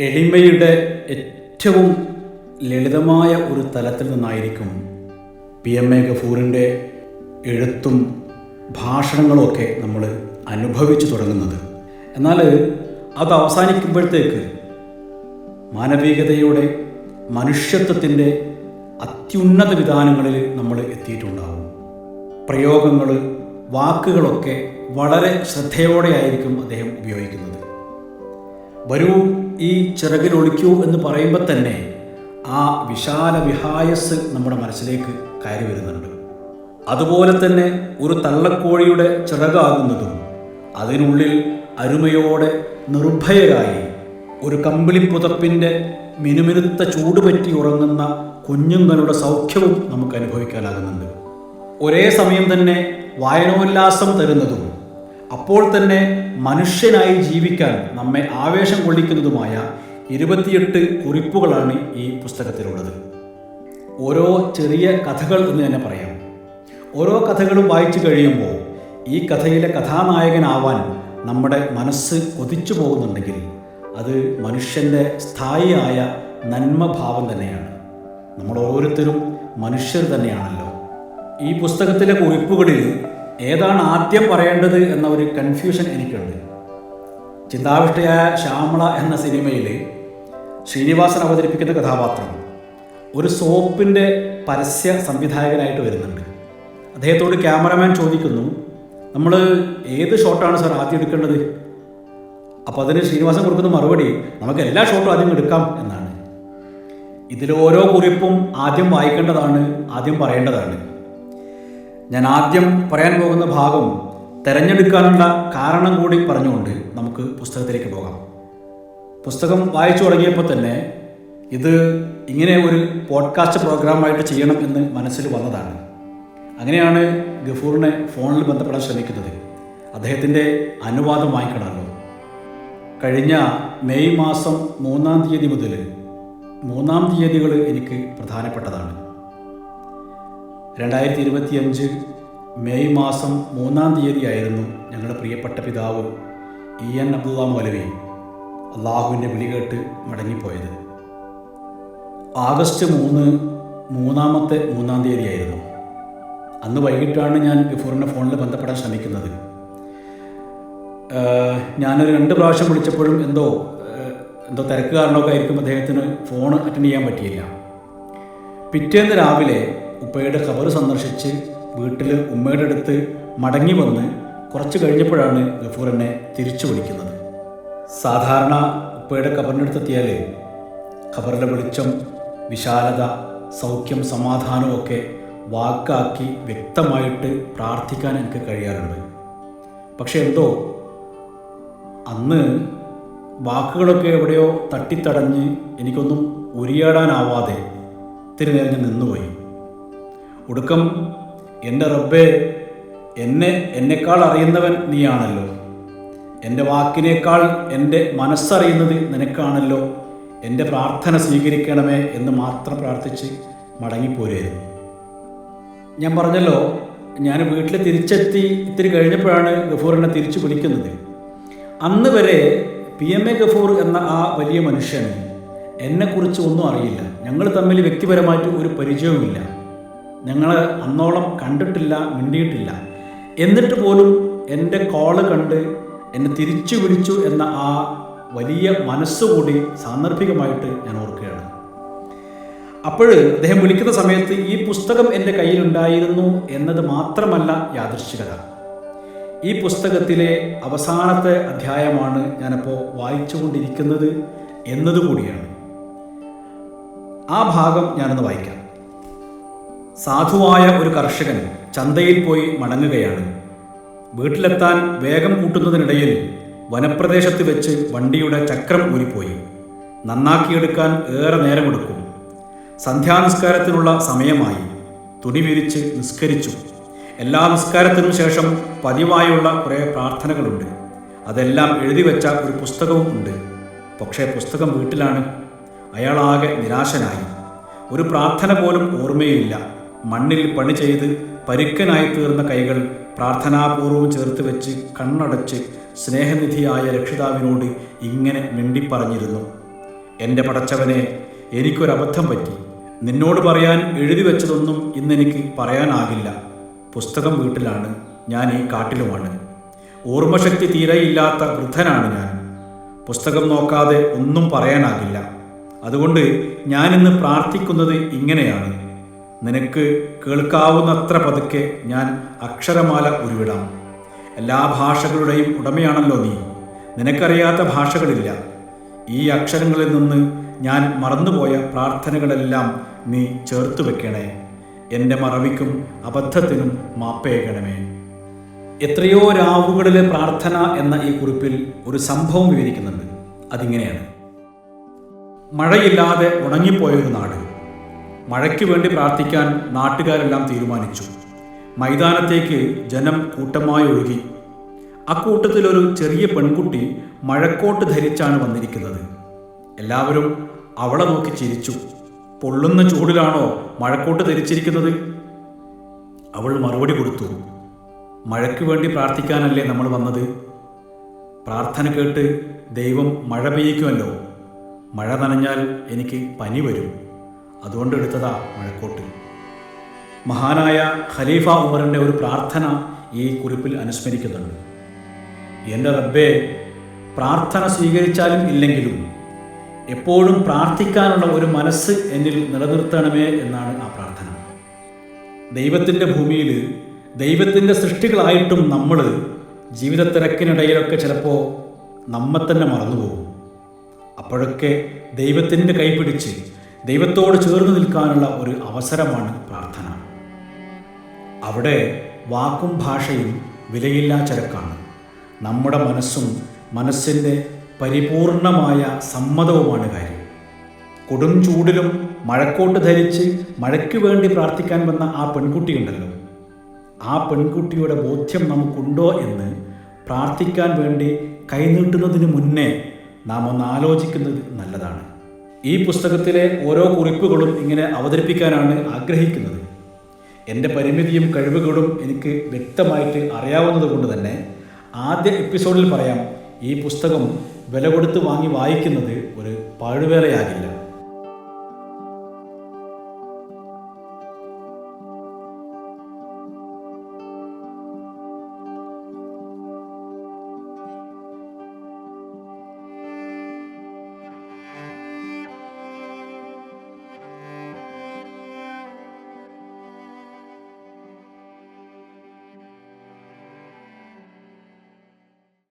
എളിമയുടെ ഏറ്റവും ലളിതമായ ഒരു തലത്തിൽ നിന്നായിരിക്കും പി എം എ ഗഫൂറിന്റെ എഴുത്തും ഭാഷണങ്ങളുമൊക്കെ നമ്മൾ അനുഭവിച്ചു തുടങ്ങുന്നത്. എന്നാൽ അത് അവസാനിക്കുമ്പോഴത്തേക്ക് മാനവികതയുടെ മനുഷ്യത്വത്തിന്റെ അത്യുന്നത വിധാനങ്ങളിൽ നമ്മൾ എത്തിയിട്ടുണ്ടാവും. പ്രയോഗങ്ങൾ വാക്കുകളൊക്കെ വളരെ ശ്രദ്ധയോടെയായിരിക്കും അദ്ദേഹം ഉപയോഗിക്കുന്നത്. വരൂ ഈ ചിറകിൽ ഒളിക്കൂ എന്ന് പറയുമ്പോൾ തന്നെ ആ വിശാല വിഹായസ് നമ്മുടെ മനസ്സിലേക്ക് കയറി വരുന്നുണ്ട്. അതുപോലെ തന്നെ ഒരു തള്ളക്കോഴിയുടെ ചിറകാകുന്നതും അതിനുള്ളിൽ അരുമയോടെ നിർഭയരായി ഒരു കമ്പിളിപ്പുതപ്പിന്റെ മിനുമിനുത്ത ചൂട് പറ്റി ഉറങ്ങുന്ന കുഞ്ഞുങ്ങളുടെ സൗഖ്യവും നമുക്ക് അനുഭവിക്കാനാകുന്നുണ്ട്. ഒരേ സമയം തന്നെ വായനോല്ലാസം തരുന്നതും അപ്പോൾ തന്നെ മനുഷ്യനായി ജീവിക്കാൻ നമ്മെ ആവേശം കൊള്ളിക്കുന്നതുമായ ഇരുപത്തിയെട്ട് കുറിപ്പുകളാണ് ഈ പുസ്തകത്തിലുള്ളത്. ഓരോ ചെറിയ കഥകൾ എന്ന് തന്നെ പറയാം. ഓരോ കഥകളും വായിച്ചു കഴിയുമ്പോൾ ഈ കഥയിലെ കഥാനായകനാവാൻ നമ്മുടെ മനസ്സ് കൊതിച്ചു പോകുന്നുണ്ടെങ്കിൽ അത് മനുഷ്യന്റെ സ്ഥായിയായ നന്മഭാവം തന്നെയാണ്. നമ്മൾ ഓരോരുത്തരും മനുഷ്യർ തന്നെയാണല്ലോ. ഈ പുസ്തകത്തിലെ കുറിപ്പുകളിൽ ഏതാണ് ആദ്യം പറയേണ്ടത് എന്ന ഒരു കൺഫ്യൂഷൻ എനിക്കുണ്ട്. ചിന്താവിഷ്ടയായ ശ്യാമള എന്ന സിനിമയിൽ ശ്രീനിവാസൻ അവതരിപ്പിക്കുന്ന കഥാപാത്രം ഒരു സോപ്പിന്റെ പരസ്യ സംവിധായകനായിട്ട് വരുന്നുണ്ട്. അദ്ദേഹത്തോട് ക്യാമറമാൻ ചോദിക്കുന്നു നമ്മൾ ഏത് ഷോട്ടാണ് സാർ ആദ്യം എടുക്കേണ്ടത്? അപ്പോൾ അതിന് ശ്രീനിവാസൻ കൊടുക്കുന്ന മറുപടി നമുക്ക് എല്ലാ ഷോട്ടും ആദ്യം എടുക്കാം എന്നാണ്. ഇതിൽ ഓരോ കുറിപ്പും ആദ്യം വായിക്കേണ്ടതാണ് ആദ്യം പറയേണ്ടതാണ്. ഞാൻ ആദ്യം പറയാൻ പോകുന്ന ഭാഗം തിരഞ്ഞെടുക്കാനുള്ള കാരണം കൂടി പറഞ്ഞുകൊണ്ട് നമുക്ക് പുസ്തകത്തിലേക്ക് പോകാം. പുസ്തകം വായിച്ചു തുടങ്ങിയപ്പോൾ തന്നെ ഇത് ഇങ്ങനെ ഒരു പോഡ്കാസ്റ്റ് പ്രോഗ്രാമായിട്ട് ചെയ്യണം എന്ന് മനസ്സിൽ വന്നതാണ്. അങ്ങനെയാണ് ഗഫൂറിനെ ഫോണിൽ ബന്ധപ്പെടാൻ ശ്രമിക്കുന്നത്. അദ്ദേഹത്തിന്റെ അനുവാദം വാങ്ങിക്കണമല്ലോ. കഴിഞ്ഞ മെയ് മാസം മൂന്നാം തീയതി മുതൽ മൂന്നാം തീയതികൾ എനിക്ക് പ്രധാനപ്പെട്ടതാണ്. രണ്ടായിരത്തി ഇരുപത്തിയഞ്ച് മെയ് മാസം മൂന്നാം തീയതിയായിരുന്നു ഞങ്ങളുടെ പ്രിയപ്പെട്ട പിതാവ് ഇ എൻ അബ്ദുള്ള മൗലവി അള്ളാഹുവിന്റെ വിളി കേട്ട് മടങ്ങിപ്പോയത്. ആഗസ്റ്റ് മൂന്ന് മൂന്നാമത്തെ മൂന്നാം തീയതിയായിരുന്നു. അന്ന് വൈകിട്ടാണ് ഞാൻ ഗഫൂറിന്റെ ഫോണിൽ ബന്ധപ്പെടാൻ ശ്രമിക്കുന്നത്. ഞാനൊരു രണ്ട് പ്രാവശ്യം വിളിച്ചപ്പോഴും എന്തോ എന്തോ തിരക്ക് കാരണമൊക്കെ ആയിരിക്കും അദ്ദേഹത്തിന് ഫോൺ അറ്റൻഡ് ചെയ്യാൻ പറ്റിയില്ല. പിറ്റേന്ന് രാവിലെ ഉപ്പയുടെ ഖബർ സന്ദർശിച്ച് വീട്ടിൽ ഉമ്മയുടെ അടുത്ത് മടങ്ങി വന്ന് കുറച്ച് കഴിഞ്ഞപ്പോഴാണ് ഗഫൂർ എന്നെ തിരിച്ചു വിളിക്കുന്നത്. സാധാരണ ഉപ്പയുടെ കബറിനടുത്തെത്തിയാൽ ഖബറിന്റെ വെളിച്ചം വിശാലത സൗഖ്യം സമാധാനമൊക്കെ വാക്കാക്കി വ്യക്തമായിട്ട് പ്രാർത്ഥിക്കാൻ എനിക്ക് കഴിയാറുണ്ട്. പക്ഷെ എന്തോ അന്ന് വാക്കുകളൊക്കെ എവിടെയോ തട്ടിത്തടഞ്ഞ് എനിക്കൊന്നും ഉരിയാടാനാവാതെ ഇത്തിരി നേരം നിന്നുപോയി. ഒടുക്കം എന്റെ റബ്ബേ എന്നെ എന്നെക്കാൾ അറിയുന്നവൻ നീയാണല്ലോ. എന്റെ വാക്കിനേക്കാൾ എന്റെ മനസ്സറിയുന്നത് നിനക്കാണല്ലോ. എന്റെ പ്രാർത്ഥന സ്വീകരിക്കണമേ എന്ന് മാത്രം പ്രാർത്ഥിച്ച് മടങ്ങിപ്പോരുമായിരുന്നു ഞാൻ പറഞ്ഞല്ലോ ഞാൻ വീട്ടിൽ തിരിച്ചെത്തി ഇത്തിരി കഴിഞ്ഞപ്പോഴാണ് ഗഫൂറിനെ തിരിച്ചു വിളിക്കുന്നത്. അന്ന് വരെ പി എം എ ഗഫൂർ എന്ന ആ വലിയ മനുഷ്യന് എന്നെക്കുറിച്ച് ഒന്നും അറിയില്ല. ഞങ്ങൾ തമ്മിൽ വ്യക്തിപരമായിട്ട് ഒരു പരിചയവുമില്ല. ഞങ്ങൾ അന്നോളം കണ്ടിട്ടില്ല മിണ്ടിയിട്ടില്ല. എന്നിട്ട് പോലും എന്റെ കോൾ കണ്ട് എന്നെ തിരിച്ചു വിളിച്ചു എന്ന ആ വലിയ മനസ്സുകൂടി സാന്ദർഭികമായിട്ട് ഞാൻ ഓർക്കുകയാണ്. അപ്പോൾ അദ്ദേഹം വിളിക്കുന്ന സമയത്ത് ഈ പുസ്തകം എന്റെ കയ്യിലുണ്ടായിരുന്നു എന്നത് മാത്രമല്ല യാദൃശ്ചികത. ഈ പുസ്തകത്തിലെ അവസാനത്തെ അധ്യായമാണ് ഞാനിപ്പോൾ വായിച്ചുകൊണ്ടിരിക്കുന്നത് എന്നതുകൂടിയാണ് ആ ഭാഗം ഞാനൊന്ന് വായിക്കാം. സാധുവായ ഒരു കർഷകൻ ചന്തയിൽ പോയി മടങ്ങുകയാണ്. വീട്ടിലെത്താൻ വേഗം കൂട്ടുന്നതിനിടയിൽ വനപ്രദേശത്ത് വെച്ച് വണ്ടിയുടെ ചക്രം ഊരിപ്പോയി. നന്നാക്കിയെടുക്കാൻ ഏറെ നേരമെടുക്കും. സന്ധ്യാനിസ്കാരത്തിനുള്ള സമയമായി. തുണി വിരിച്ച് നിസ്കരിച്ചു. എല്ലാ നിസ്കാരത്തിനും ശേഷം പതിവായുള്ള കുറേ പ്രാർത്ഥനകളുണ്ട്. അതെല്ലാം എഴുതി വെച്ച ഒരു പുസ്തകവും ഉണ്ട്. പക്ഷേ പുസ്തകം വീട്ടിലാണ്. അയാളാകെ നിരാശനായി. ഒരു പ്രാർത്ഥന പോലും ഓർമ്മയില്ല. മണ്ണിൽ പണി ചെയ്ത് പരുക്കനായി തീർന്ന കൈകൾ പ്രാർത്ഥനാപൂർവം ചേർത്ത് വെച്ച് കണ്ണടച്ച് സ്നേഹനിധിയായ രക്ഷിതാവിനോട് ഇങ്ങനെ മിണ്ടിപ്പറഞ്ഞിരുന്നു. എന്റെ പടച്ചവനെ എനിക്കൊരബദ്ധം പറ്റി. നിന്നോട് പറയാൻ എഴുതി വെച്ചതൊന്നും ഇന്നെനിക്ക് പറയാനാകില്ല. പുസ്തകം വീട്ടിലാണ് ഞാൻ ഈ കാട്ടിലുമാണ്. ഓർമ്മശക്തി തീരെയില്ലാത്ത വൃദ്ധനാണ് ഞാൻ. പുസ്തകം നോക്കാതെ ഒന്നും പറയാനാകില്ല. അതുകൊണ്ട് ഞാനിന്ന് പ്രാർത്ഥിക്കുന്നത് ഇങ്ങനെയാണ്. നിനക്ക് കേൾക്കാവുന്നത്ര പതുക്കെ ഞാൻ അക്ഷരമാല ഉരുവിടാം. എല്ലാ ഭാഷകളുടെയും ഉടമയാണല്ലോ നീ. നിനക്കറിയാത്ത ഭാഷകളില്ല. ഈ അക്ഷരങ്ങളിൽ നിന്ന് ഞാൻ മറന്നുപോയ പ്രാർത്ഥനകളെല്ലാം നീ ചേർത്തു വെക്കണേ. എന്റെ മറവിക്കും അബദ്ധത്തിനും മാപ്പേകണമേ. എത്രയോ രാവുകളിലെ പ്രാർത്ഥന എന്ന ഈ കുറിപ്പിൽ ഒരു സംഭവം വിവരിക്കുന്നുണ്ട്. അതിങ്ങനെയാണ്. മഴയില്ലാതെ ഉണങ്ങിപ്പോയൊരു നാട്. മഴയ്ക്ക് വേണ്ടി പ്രാർത്ഥിക്കാൻ നാട്ടുകാരെല്ലാം തീരുമാനിച്ചു. മൈതാനത്തേക്ക് ജനം കൂട്ടമായി ഒഴുകി. അക്കൂട്ടത്തിലൊരു ചെറിയ പെൺകുട്ടി മഴക്കോട്ട് ധരിച്ചാണ് വന്നിരിക്കുന്നത്. എല്ലാവരും അവളെ നോക്കി ചിരിച്ചു. പൊള്ളുന്ന ചൂടിലാണോ മഴക്കോട്ട് ധരിച്ചിരിക്കുന്നത്? അവൾ മറുപടി കൊടുത്തു. മഴയ്ക്ക് വേണ്ടി പ്രാർത്ഥിക്കാനല്ലേ നമ്മൾ വന്നത്? പ്രാർത്ഥന കേട്ട് ദൈവം മഴ പെയ്യിക്കുമല്ലോ. മഴ നനഞ്ഞാൽ എനിക്ക് പനി വരും. അതുകൊണ്ട് എടുത്തതാ മഴക്കോട്ട് മഹാനായ ഖലീഫ ഉമറിന്റെ ഒരു പ്രാർത്ഥന ഈ കുറിപ്പിൽ അനുസ്മരിക്കുന്നുണ്ട്. എന്റെ റബ്ബേ പ്രാർത്ഥന സ്വീകരിച്ചാലും ഇല്ലെങ്കിലും എപ്പോഴും പ്രാർത്ഥിക്കാനുള്ള ഒരു മനസ്സ് എന്നിൽ നിലനിർത്തണമേ എന്നാണ് ആ പ്രാർത്ഥന. ദൈവത്തിന്റെ ഭൂമിയിൽ ദൈവത്തിന്റെ സൃഷ്ടികളായിട്ടും നമ്മൾ ജീവിതത്തിരക്കിനിടയിലൊക്കെ ചിലപ്പോൾ നമ്മെ തന്നെ മറന്നുപോകും. അപ്പോഴൊക്കെ ദൈവത്തിന്റെ കൈപിടിച്ച് ദൈവത്തോട് ചേർന്ന് നിൽക്കാനുള്ള ഒരു അവസരമാണ് പ്രാർത്ഥന. അവിടെ വാക്കും ഭാഷയും വിലയില്ലാ ചരക്കാണ്. നമ്മുടെ മനസ്സും മനസ്സിന്റെ പരിപൂർണമായ സമ്മതവുമാണ് കാര്യം. കൊടും ചൂടിലും മഴക്കോട്ട് ധരിച്ച് മഴയ്ക്ക് വേണ്ടി പ്രാർത്ഥിക്കാൻ വന്ന ആ പെൺകുട്ടിയുണ്ടല്ലോ ആ പെൺകുട്ടിയുടെ ബോധ്യം നമുക്കുണ്ടോ എന്ന് പ്രാർത്ഥിക്കാൻ വേണ്ടി കൈനീട്ടുന്നതിന് മുന്നേ നാം ഒന്ന് ആലോചിക്കുന്നത് നല്ലതാണ്. ഈ പുസ്തകത്തിലെ ഓരോ കുറിപ്പുകളും ഇങ്ങനെ അവതരിപ്പിക്കാനാണ് ആഗ്രഹിക്കുന്നത്. എന്റെ പരിമിതിയും കഴിവുകളും എനിക്ക് വ്യക്തമായിട്ട് അറിയാവുന്നത് കൊണ്ട് തന്നെ ആദ്യ എപ്പിസോഡിൽ പറയാം ഈ പുസ്തകം വില കൊടുത്ത് വാങ്ങി വായിക്കുന്നത് ഒരു പാഴുവേലയാകില്ല.